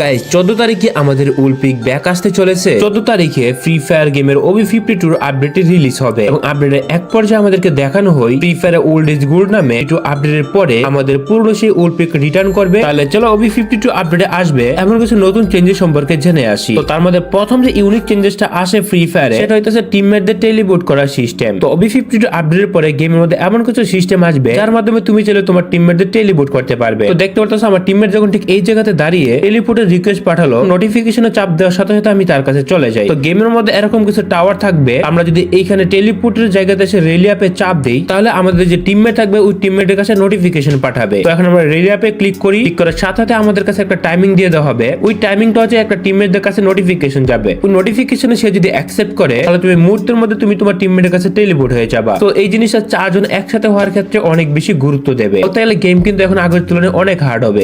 Guys চোদ্দ তারিখে আমাদের উলপিক ব্যাক আসতে চলেছে। চোদ্দ তারিখে ফ্রি ফায়ার গেমের ওবি ফিফটি টুর আপডেটটি রিলিজ হবে এবং আপডেটের এক পর্যায়ে আমাদেরকে দেখানো হয় free fire old is good নামে একটু আপডেটের পরে আমাদের পুরনো সেই উলপিক রিটার্ন করবে। তাহলে চলো ওবি ফিফটি টু আপডেটে আসবে। এমন কিছু নতুন চেঞ্জেস সম্পর্কে জেনে আসি। তো তার মধ্যে প্রথম যে ইউনিক চেঞ্জেসটা আসে ফ্রি ফায়ারে সেটা হইতেছে টিমমেটদের টেলিবোর্ড করার সিস্টেম তো ওবি ফিফটি টু আপডেটের পরে গেমের মধ্যে এমন কিছু সিস্টেম আসবে, যার মাধ্যমে তুমি চাইলে তোমার টিমমেটদের টেলিবোর্ড করতে পারবে। তো দেখতে পারতেছো, আমার টিমমেট যখন ঠিক এই জায়গাতে দাঁড়িয়ে টেলিপোর্টের রিকোয়েস্ট পাঠালো নোটিফিকেশনে চাপ দেওয়ার সাথে সাথে আমি তার কাছে চলে যাই। তো গেমের মধ্যে এরকম কিছু টাওয়ার থাকবে, আমরা যদি এইখানে টেলিপোর্টের জায়গাতে এসে রেলিয়াপে চাপ দেই, তাহলে আমাদের যে টিমমেট থাকবে, ওই টিমমেটের কাছে নোটিফিকেশন পাঠাবে। তো এখন আমরা রেলিয়াপে ক্লিক করি ক্লিক করার সাথে সাথে আমাদের কাছে একটা টাইমিং দিয়ে দেওয়া হবে। ওই টাইমিংটা হচ্ছে একটা টিমমেটদের কাছে নোটিফিকেশন যাবে। ওই নোটিফিকেশনে সে যদি অ্যাকসেপ্ট করে, তাহলে তুমি মুহূর্তের মধ্যে তুমি তোমার টিমমেটের কাছে টেলিপোর্ট হয়ে যাবা। তো এই জিনিসটা চারজন একসাথে হওয়ার ক্ষেত্রে অনেক বেশি গুরুত্ব দেবে। গেলে গেম কিন্তু এখন আগের তুলনায় অনেক হার্ড হবে।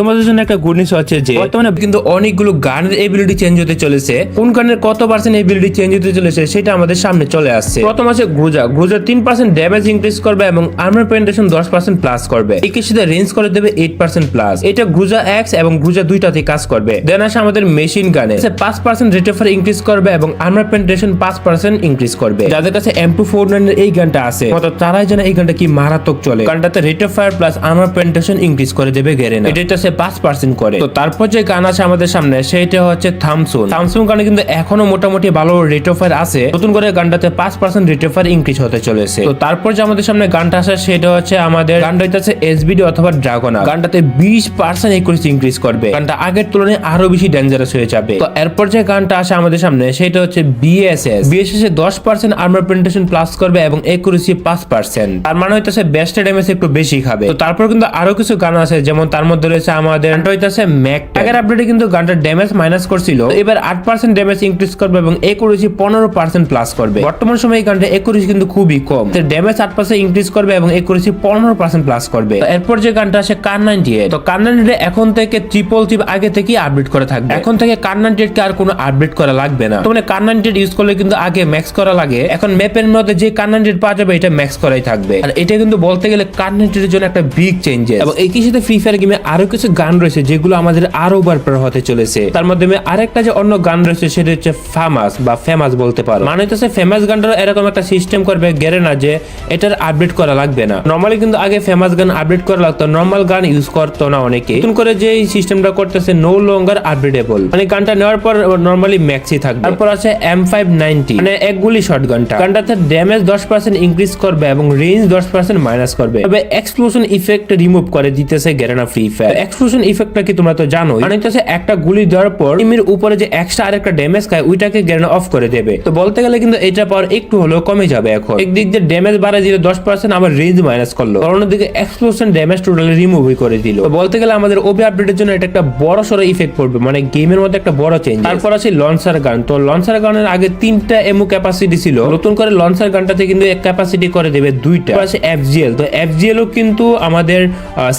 তোমাদের জন্য একটা গুড নিউজ হচ্ছে যে বর্তমানে কিন্তু অনেকগুলো গানের এবিলিটি চেঞ্জ হতে চলেছে। কোন গানের কত পার্সেন্ট এবিলিটি চেঞ্জ হতে চলেছে সেটা আমাদের সামনে চলে আসছে। প্রথম আছে গ্রুজা গ্রুজা তিন পার্সেন্ট ড্যামেজ ইনক্রিজ করবে এবং আর্মার পেন্টেশন দশ পার্সেন্ট প্লাস করবে। একে সাথে রেঞ্জ করে দেবে এইট পার্সেন্ট প্লাস এটা গ্রুজা এক্স এবং গ্রুজা দুইটাতে কাজ করবে। দেন আসে আমাদের মেশিন গানে পাঁচ পার্সেন্ট রেট অফার ইনক্রিজ করবে এবং আর্মার পেন্টেশন পাঁচ পার্সেন্ট ইনক্রিজ করবে। যাদের কাছে এম টু ফোর নাইনের এই গানটা আছে তারাই জানে এই গানটা কি মারাত্মক চলে। গানটাতে rate of fire plus armour penetration increase করে দেবে গেরেনা এটা সে পাঁচ পার্সেন্ট করে। তো তারপর যে গান আছে আমাদের সামনে সেটা হচ্ছে থামসুন। থামসুন গানে কিন্তু এখনও মোটামুটি ভালো রেট ফায়ার আছে। নতুন করে গানটাতে পাঁচ percent rate of fire increase হতে চলেছে। তো তারপর যে আমাদের সামনে গানটা আসে সেটা হচ্ছে আমাদের গানটা হচ্ছে এসবিডি অথবা ড্রাগনা গানটাতে বিশ পার্সেন্ট একুশ ইনক্রিজ করবে। গানটা আগের তুলনায় আরও বেশি ডেঞ্জারাস হয়ে যাবে। তো এরপর যে গানটা আসে আমাদের সামনে, সেটা হচ্ছে বিএসএস বিএসএস এ দশ পার্সেন্ট আর্মার পেন্টেশন প্লাস করবে এবং একুরেসি পাঁচ পার্সেন্ট তার মানে হইতেছে বেস্ট ড্যামেজ একটু বেশি খাবে। তো তারপর কিন্তু আরও কিছু গান আছে, যেমন তার মধ্যে রয়েছে আমাদের হইতেছে ম্যাক আগের আপডেটে কিন্তু গানটা ড্যামেজ মাইনাস করছিল। এবার আট পার্সেন্ট ড্যামেজ ইনক্রিজ করবে এবং একুরেসি পনেরো পার্সেন্ট প্লাস করবে। বর্তমান সময়ে এই গানটা একুরেসি কিন্তু খুবই কম। ড্যামেজ আট পার্সেন্ট ইনক্রিজ করবে এবং একুরেসি পনেরো পার্সেন্ট প্লাস করবে। এরপর যে গানটা আসে কার নাইনটি তো কার নাইনটি এখন থেকে ট্রিপল চিপ আগে থেকে আপডেট করে থাকবে। এখন থেকে কার নাইনটি কে আর কোনো আপডেট করা লাগবে না। তো মানে কার নাইনটি ইউজ করলে কিন্তু আগে ম্যাক্স করা লাগে। এখন ম্যাপের মধ্যে যে কার নাইনটি পাওয়া যাবে এটা ম্যাক্স করাই থাকবে। আর এটা কিন্তু বলতে গেলে কার নাইনটির জন্য একটা বিগ চেঞ্জেস এবং একই সাথে ফ্রি ফায়ার গেমে আরও কিছু গান রয়েছে যেগুলো আমাদের আরও বারবার হতে চলেছে। তার মাধ্যমে আরেকটা যে অন্য গান রয়েছে, সেটা হচ্ছে ফেমাস বা ফেমাস বলতে পারো। মানে হচ্ছে ফেমাস গানটার এরকম একটা সিস্টেম করবে গেরে না যে এটার আপডেট করা লাগবে না। নর্মালি কিন্তু আগে ফেমাস গান আপডেট করা লাগতো নর্মাল গান ইউজ করতো না অনেকে। নতুন করে যে সিস্টেমটা করতেছে নো লঙ্গার আপডেটেবল মানে গানটা নেওয়ার পর নর্মালি ম্যাক্সি থাকবে। তারপর আছে এম ফাইভ নাইনটি মানে এক গুলি শর্ট গানটা। গানটাতে ড্যামেজ দশ পার্সেন্ট ইনক্রিজ করবে এবং রেঞ্জ দশ পার্সেন্ট মাইনাস করবে। তবে এক্সপ্লোশন ইফেক্ট রিমুভ করে দিতেছে গেরানা ফ্রি ফায়ার এক্সপ্লোশন ইফেক্টটা কি তোমরা তো জানো হচ্ছে একটা গুলি দেওয়ার পর টিমের উপরে যে এক্সট্রা আরেকটা ড্যামেজ খায়, ওইটাকে অফ করে দেবে। তো বলতে গেলে কিন্তু এটা একটু হলেও কমে যাবে এখন। একদিক ড্যামেজ বাড়ায় দিলে, দশ পার্সেন্ট রেঞ্জ মাইনাস করল। আর অন্যদিকে এক্সপ্লোশন ড্যামেজ টোটালি করে দিল। বলতে গেলে আমাদের আপডেটের জন্য এটা একটা বড় সড়ো ইফেক্ট পড়বে। মানে গেমের মধ্যে একটা বড় চেঞ্জ তারপর আছে লঞ্চার গান তো লঞ্চার গানের আগে তিনটা এমও ক্যাপাসিটি ছিল। নতুন করে লঞ্চার গানটাতে কিন্তু ক্যাপাসিটি করে দেবে দুইটা। আছে এফজিএল তো এফজিএল ও কিন্তু আমাদের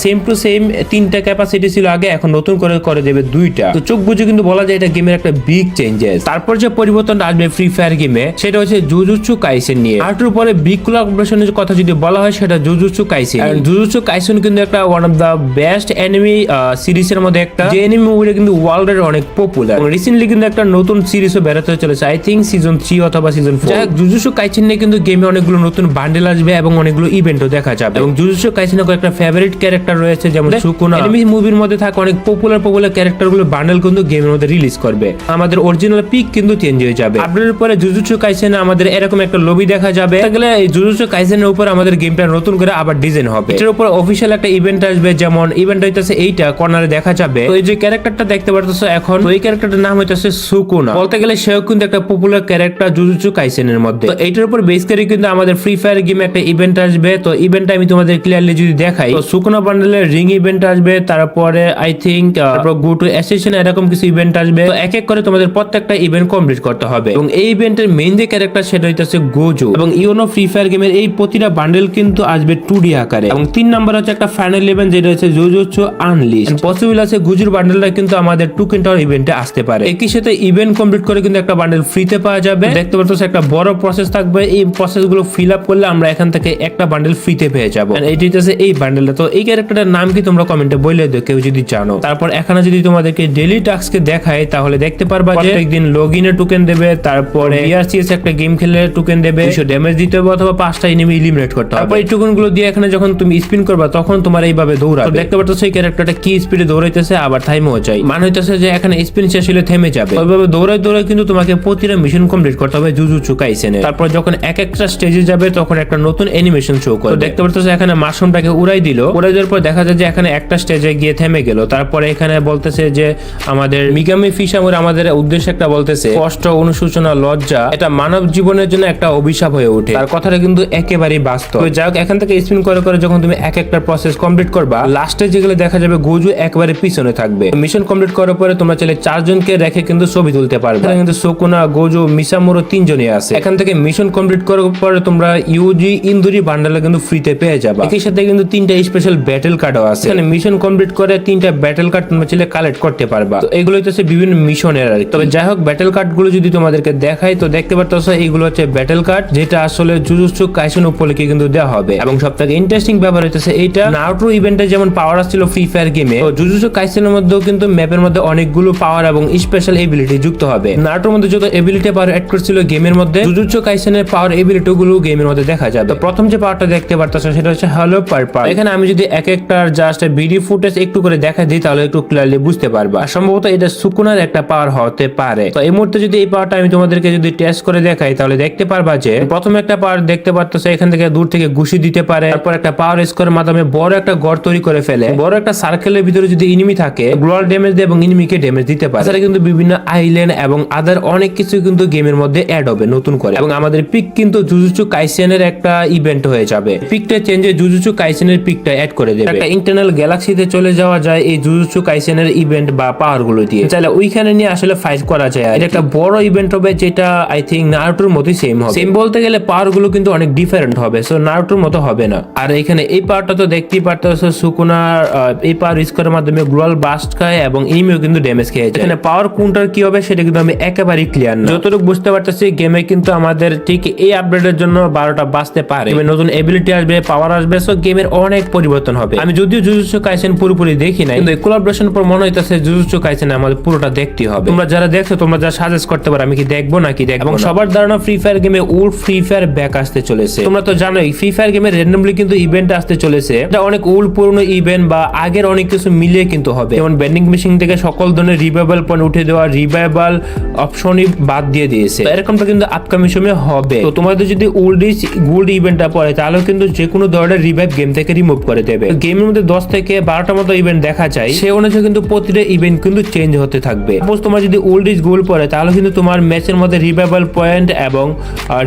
সেম টু সেম তিনটা ক্যাপাসিটি ছিল আগে। এখন নতুন করে করে দেবে দুইটা। তো চোখ বুঝে কিন্তু বলা যায় এটা গেমের একটা বিগ চেঞ্জেস তারপর যে পরিবর্তনটা আসবে ফ্রি ফায়ার গেমে সেটা হচ্ছে জুজুৎসু কাইসেন নিয়ে। আরটুর পরে বিগ কোলাবোরেশনের কথা যদি বলা হয় সেটা জুজুৎসু কাইসেন জুজুৎসু কাইসেন কিন্তু একটা one of the best anime সিরিজের মধ্যে একটা। যে এনিমি মুভিটা কিন্তু ওয়ার্ল্ড এর অনেক পপুলার রিসেন্টলি কিন্তু একটা নতুন সিরিজও বেরোতে চলেছে। আই থিঙ্ক সিজন থ্রি অথবা সিজন ফোর যাই জুজুৎসু কাইসেন নিয়ে কিন্তু গেমে অনেকগুলো নতুন বান্ডেল আসবে এবং অনেকগুলো ইভেন্টও দেখা যাবে। এবং জুজুৎসু কাইসেনের একটা ফেভারিট ক্যারেক্টার রয়েছে যেমন সুকুনা এনিমি মুভির মধ্যে থাকা অনেক পপুলার পপুলার ক্যারেক্টারগুলো বান্ডেল কিন্তু গেমের মধ্যে রিলিজ করবে। আমাদের অরিজিনাল পিক কিন্তু চেঞ্জ হয়ে যাবে। আপডেটের পরে জুজুৎসু কাইসেনে আমাদের এরকম একটা লবি দেখা যাবে। গেলে এই জুজুৎসু কাইসেনের উপর আমাদের গেমটা নতুন করে আবার ডিজাইন হবে। এটার উপর অফিসিয়াল একটা ইভেন্ট আসবে, যেমন ইভেন্ট হইতেছে এইটা কর্নারে দেখা যাবে। তো এই যে ক্যারেক্টারটা দেখতে পারতেছো এখন ওই ক্যারেক্টারটার নাম হইতেছে সুকুনা বলতে গেলে সেও কিন্তু একটা পপুলার ক্যারেক্টার জুজুৎসু কাইসেনের মধ্যে। তো এইটার উপর বেস করে কিন্তু আমাদের ফ্রি ফায়ার গেমে একটা ইভেন্ট আসবে। তো ইভেন্টটা আমি তোমাদের ক্লিয়ারলি যদি দেখাই, তো সুকুনা বান্ডেলের রিং ইভেন্ট আসবে। তারপরে আই থিঙ্ক তারপর গো টু অ্যাসোসিয়েশন এরকম কিছু ইভেন্ট আসবে। তো এক এক করে তোমাদের প্রত্যেকটা ইভেন্ট কমপ্লিট করতে হবে। এবং এই ইভেন্টের মেইন যে ক্যারেক্টার সেটা হইতেছে গোজো এবং ইউনো ফ্রি ফায়ার গেমের এই প্রতিটা বান্ডেল কিন্তু আসবে টু ডি আকারে। এবং তিন নাম্বার হচ্ছে একটা ফাইনাল ইভেন্ট যেটা হচ্ছে জোজোচো আনলিস্ট পসিবল আছে গুজুর বান্ডেলটা কিন্তু আমাদের টু কিন্টার ইভেন্টে আসতে পারে। একই সাথে ইভেন্ট কমপ্লিট করে কিন্তু একটা বান্ডেল ফ্রিতে পাওয়া যাবে। দেখতে পাচ্ছ একটা বড় প্রসেস থাকবে। এই প্রসেসগুলো ফিল আপ করলে আমরা এখান থেকে একটা বান্ডেল ফ্রিতে পেয়ে যাব। এটি হচ্ছে এই বান্ডেলটা তো এই ক্যারেক্টারের নাম কি তোমরা কমেন্টে বলে দিও, কেউ যদি জানো। তারপর এখানে যদি তোমাদেরকে ডেলি টাস্ককে দেখায় তাহলে দেখতে পারবা যে একদিন লগ ইনের টোকেন দেবে তারপরে বিআরসিএস একটা গেম খেলে টোকেন দেবে কিছু ড্যামেজ দিতে হবে অথবা পাঁচটা এনিমি এলিমিনেট করতে হবে। তারপর এই টোকেনগুলো দিয়ে এখানে যখন তুমি স্পিন করবা তখন তোমার এইভাবে দৌড়াবে। তো দেখতে পাচ্ছ এই ক্যারেক্টারটা কি স্পিডে দৌড়াইতেছে আবার থাইমেও যায় মানে হইতেছে যে এখানে স্পিন শেষ হলে থেমে যাবে। ওইভাবে দৌড়াই দৌড়াই কিন্তু তোমাকে প্রতিটা মিশন কমপ্লিট করতে হবে জুজুচু কাইসেনে তারপর যখন এক একটা স্টেজে যাবে তখন একটা নতুন অ্যানিমেশন শো করে তো দেখতে পাচ্ছ এখানে মাশরুমটাকে উড়াই দিল। উড়াই দেওয়ার পর দেখা যায় যে এখানে একটা স্টেজে গিয়ে থেমে গেল। তারপরে এখানে বলতেছে যে আমাদের মিগামি ফিশামুর আমাদের উদ্দেশ্যে একটা বলতেছে কষ্ট অনুশোচনা, লজ্জা, এটা মানব জীবনের জন্য একটা অভিশাপ হয়ে ওঠে। তার কথাটা কিন্তু একেবারেই বাস্তব। তো যাই হোক, এখান থেকে স্পিন করে করে যখন তুমি এক একটা প্রসেস কমপ্লিট করবা লাস্টে যেগুলো দেখা যাবে, গোজু একবারে পিছনে থাকবে। মিশন কমপ্লিট করার পরে তোমরা চাইলে চারজনকে রেখে কিন্তু ছবি তুলতে পারবে। এখানে কিন্তু সোকুনা গোজু, মিসামুরো তিনজনই আছে। এখান থেকে মিশন কমপ্লিট করার পরে তোমরা ইউজি, ইন্দুরি বান্ডালে কিন্তু ফ্রিতে পেয়ে যাবে। একই সাথে কিন্তু তিনটা স্পেশাল ব্যাটেল কার্ডও আছে। এখানে মিশন কমপ্লিট করে তিনটা ব্যাটেল কার্ড তোমরা চাইলে কালেক্ট করতে পারবা। তো এগুলো হচ্ছে বিভিন্ন মিশনের আর তবে যাই হোক ব্যাটেল কার্ডগুলো যদি তোমাদেরকে দেখাই, তো দেখতে পারতেছ এইগুলো হচ্ছে ব্যাটেল কার্ড যেটা আসলে জুজুৎসু কাইসন উপলক্ষে কিন্তু দেওয়া হবে। এবং সব থেকে ইন্টারেস্টিং ব্যাপার হচ্ছে এইটা নারুটো ইভেন্টে যেমন পাওয়ার আসছিল ফ্রি ফায়ার গেমে তো জুজুৎসু কাইসেনের মধ্যেও কিন্তু ম্যাপের মধ্যে অনেকগুলো পাওয়ার এবং স্পেশাল এবিলিটি যুক্ত হবে। নারুটোর মধ্যে যত এবিলিটি পাওয়ার অ্যাড করছিল গেমের মধ্যে জুজুৎসু কাইসেনের পাওয়ার এবিলিটি গুলো গেমের মধ্যে দেখা যাবে। তো প্রথম যে পাওয়ারটা দেখতে পারতেছ সেটা হচ্ছে হ্যালো পারপার এখানে আমি যদি এক একটার জাস্ট ভিডিও ফুটেজ একটু করে দেখা দিই, তাহলে একটু ক্লিয়ারলি বুঝতে পারবা। সম্ভবত এটা সুকুনার একটা পাওয়ার হতে পারে। তো এই মুহূর্তে যদি এই পাওয়ারটা আমি তোমাদেরকে যদি টেস্ট করে দেখাই, তাহলে দেখতে পারবা যে প্রথম একটা পাওয়ার দেখতে পারতেছো এখান থেকে দূর থেকে ঘুষি দিতে পারে। তারপর একটা পাওয়ার স্কোরের মাধ্যমে বড় একটা ঘর তৈরি করে ফেলে। বড় একটা সার্কেলের ভিতরে যদি ইনিমি থাকে গ্লোয়াল ড্যামেজ দেয় এবং ইনিমিকে ড্যামেজ দিতে পারে। তাছাড়া কিন্তু বিভিন্ন আইল্যান্ড এবং আদার অনেক কিছু কিন্তু গেমের মধ্যে অ্যাড হবে নতুন করে। এবং আমাদের পিক কিন্তু জুজুচু কাইসেনের একটা ইভেন্ট হয়ে যাবে। পিকটা চেঞ্জ জুজুচু কাইসেনের পিকটা অ্যাড করে দেবে। একটা ইন্টারনাল গ্যালাক্সিতে চলে যাওয়া যায়। এই জুজুচু কাইসেনের ইভেন্ট বা পাওয়ারগুলো দিয়ে। চাইলে ওইখানে নিয়ে আসলে ফাইট করা যায় এটা একটা বড় ইভেন্ট হবে যেটা আই থিঙ্ক নারুটোর মতোই সেম হবে। সেম বলতে গেলে পাওয়ারগুলো কিন্তু অনেক ডিফারেন্ট হবে সো নারুটোর মতো হবে না। আর এখানে এই পাওয়ারটা তো দেখতেই পারতেছো সুকুনার এই পাওয়ার ইউজ করার মাধ্যমে গ্লোয়াল বাস্ট খায় এবং ইনিমিও কিন্তু ড্যামেজ খেয়ে এখানে পাওয়ার কোনটার কি হবে সেটা কিন্তু আমি একেবারেই ক্লিয়ার না। যতটুকু বুঝতে পারতেছি গেমে কিন্তু আমাদের ঠিক এই আপডেটের জন্য বারোটা বাঁচতে পারে। নতুন এবিলিটি আসবে পাওয়ার আসবে সো গেমের অনেক পরিবর্তন হবে। আমি যদিও জুজুৎসু কাইসেন পুরোপুরি দেখি নাই, কিন্তু কোলাবরেশন পর মনে হইতেছে জুজুৎসু কাইসেন আমাদের পুরোটা দেখতে হবে। তোমরা যারা দেখছ তোমরা যা সাজেস্ট করতে পারো আমি কি দেখব নাকি দেখব এবং সবার ধারণা ফ্রি ফায়ার গেমে ওল্ড ফ্রি ফায়ার ব্যাক আসতে চলেছে। তোমরা তো জানোই ফ্রি ফায়ার গেমে র্যান্ডমলি কিন্তু ইভেন্ট আসতে চলেছে। এটা অনেক ওল্ড পুরনো ইভেন্ট বা আগের অনেক কিছু মিলিয়ে কিন্তু হবে। যেমন ব্যান্ডিং মেশিন থেকে সকল ধরনের রিভাইভাল পয়েন্ট উঠে দেওয়া রিভাইভাল অপশনই বাদ দিয়ে দিয়েছে। এরকমটা কিন্তু আপকামিং সময়ে হবে। তো তোমাদের যদি ওল্ড ইজ গোল্ড ইভেন্টটা পড়ে তাহলেও কিন্তু যে কোনো ধরনের রিভাইভ গেম থেকে রিমুভ করে দেবে। গেমের মধ্যে দশ থেকে বারোটা মতো ইভেন্ট দেখা যায়। সে অনুযায়ী কিন্তু প্রতিটা ইভেন্ট কিন্তু চেঞ্জ হতে থাকবে। সাপোজ তোমার যদি ওল্ড ইজ গোল্ড পড়ে, তাহলে কিন্তু তোমার ম্যাচের মধ্যে রিভাইভাল পয়েন্ট এবং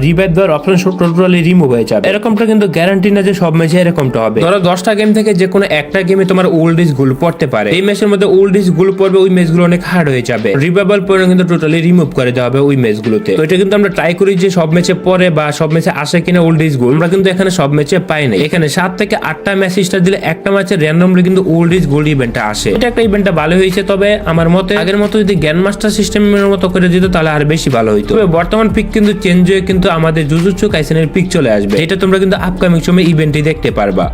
রিভাইভ দেওয়ার অপশন টোটালি রিমুভ হয়ে যাবে। এরকমটা কিন্তু গ্যারান্টি না যে সব ম্যাচে এরকমটা হবে। ধরো দশটা গেম থেকে যে কোনো একটা গেমে তোমার ওল্ড ইজ গোল্ড পড়তে পারে। এই ম্যাচের মধ্যে ওল্ড ইজ গোল্ড পড়বে, ওই ম্যাচগুলো অনেক হার্ড হয়ে যাবে। রিভাইভাল পয়েন্ট কিন্তু টোটালি রিমুভ করে দেওয়া হবে ওই ম্যাচগুলোতে তো এটা কিন্তু আমরা ট্রাই করি যে সব ম্যাচে পরে বা সব ম্যাচে আসে কিনা ওল্ড ইজ গোল্ড আমরা কিন্তু এখানে সব ম্যাচে পাই না এখানে সাত থেকে আটটা ম্যাচ দিলে একটা ম্যাচে র্যান্ডমলি কিন্তু ওল্ড ইজ গোল্ড ইভেন্টটা আসে। এটা একটা ইভেন্টটা ভালো হয়েছে, তবে আমার মতে আগের মতো যদি গ্যান মাস্টার সিস্টেমের মতো করে দিত, তাহলে আর বেশি ভালো হইতো। তবে বর্তমান পিক কিন্তু চেঞ্জ হয়ে কিন্তু আমাদের জুজুৎসু কাইসেনের পিক চলে আসবে। এটা তোমরা কিন্তু আপকামিং সময় ইভেন্টই দেখতে পারবা।